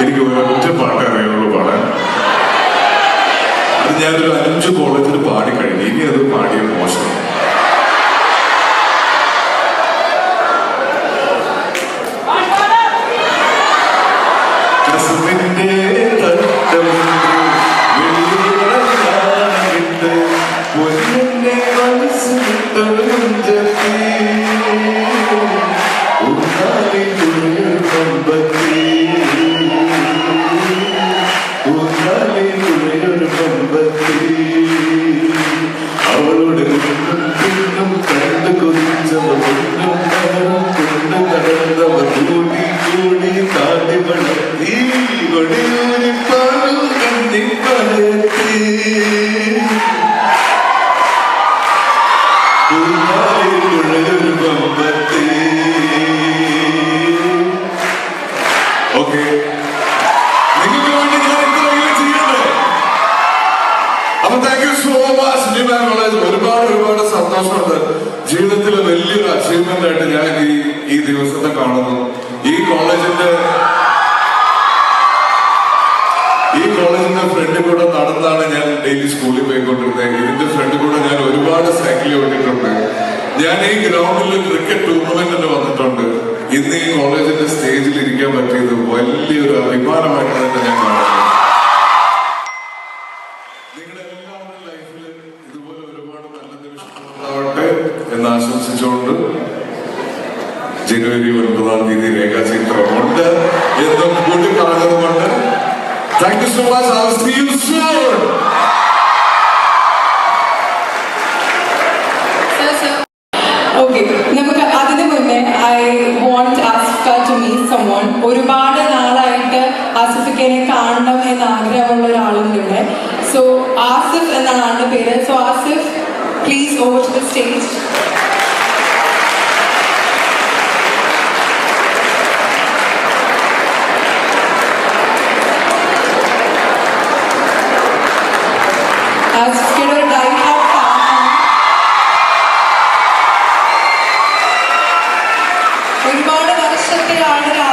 എനിക്ക് ഒരൊറ്റ പാട്ട് അറിയാവുള്ളൂ പാടാൻ. അത് ഞാനൊരു അഞ്ച് കോളേജിൽ പാടി കഴിഞ്ഞു. ഇനി അത് പാടിയ മോശം. Thank തട്ടം സന്തോഷമുണ്ട് ജീവിതത്തിലെ വലിയൊരു അച്ചീവ്മെന്റ് ആയിട്ട് ഞാൻ ഈ ഈ ദിവസത്തെ കാണുന്നു. ഈ കോളേജിന്റെ ഈ കോളേജിന്റെ ഫ്രണ്ട് കൂടെ നടന്നാണ് ഞാൻ ഡെയിലി സ്കൂളിൽ പോയിക്കൊണ്ടിരുന്നത്. ഇതിന്റെ ഫ്രണ്ട് കൂടെ ഞാൻ ഒരുപാട് സൈക്കിൾ ഓടിയിട്ടുണ്ട്. ഞാൻ ഈ ഗ്രൗണ്ടിൽ ക്രിക്കറ്റ് ടൂർണമെന്റിന് വന്നിട്ടുണ്ട്. ഇന്ന് ഈ കോളേജിന്റെ സ്റ്റേജിൽ ഇരിക്കാൻ പറ്റിയത് വലിയൊരു അഭിമാനമായിട്ടാണ് ഞാൻ എന്ന് ആശംസിച്ചുകൊണ്ട് ജനുവരി ഒൻപതാം തീയതി രേഖാചിത്രമുണ്ട്. എന്നും കൂട്ടി പറഞ്ഞതുകൊണ്ട് thank you so much I see you soon ഒരുപാട് നാളായിട്ട് ആസിഫിക്കനെ കാണണം എന്ന് ആഗ്രഹമുള്ള ഒരാളുണ്ട്. സോ ആസിഫ് എന്നാണ് ആളുടെ പേര്. So Asif please over to the stage ആസിഫിക്കയുടെ ഒരു ഡൈ ഹാർട്ട് ഫാനാണ് ഒരുപാട് വർഷത്തെ ആളുടെ ആഗ്രഹം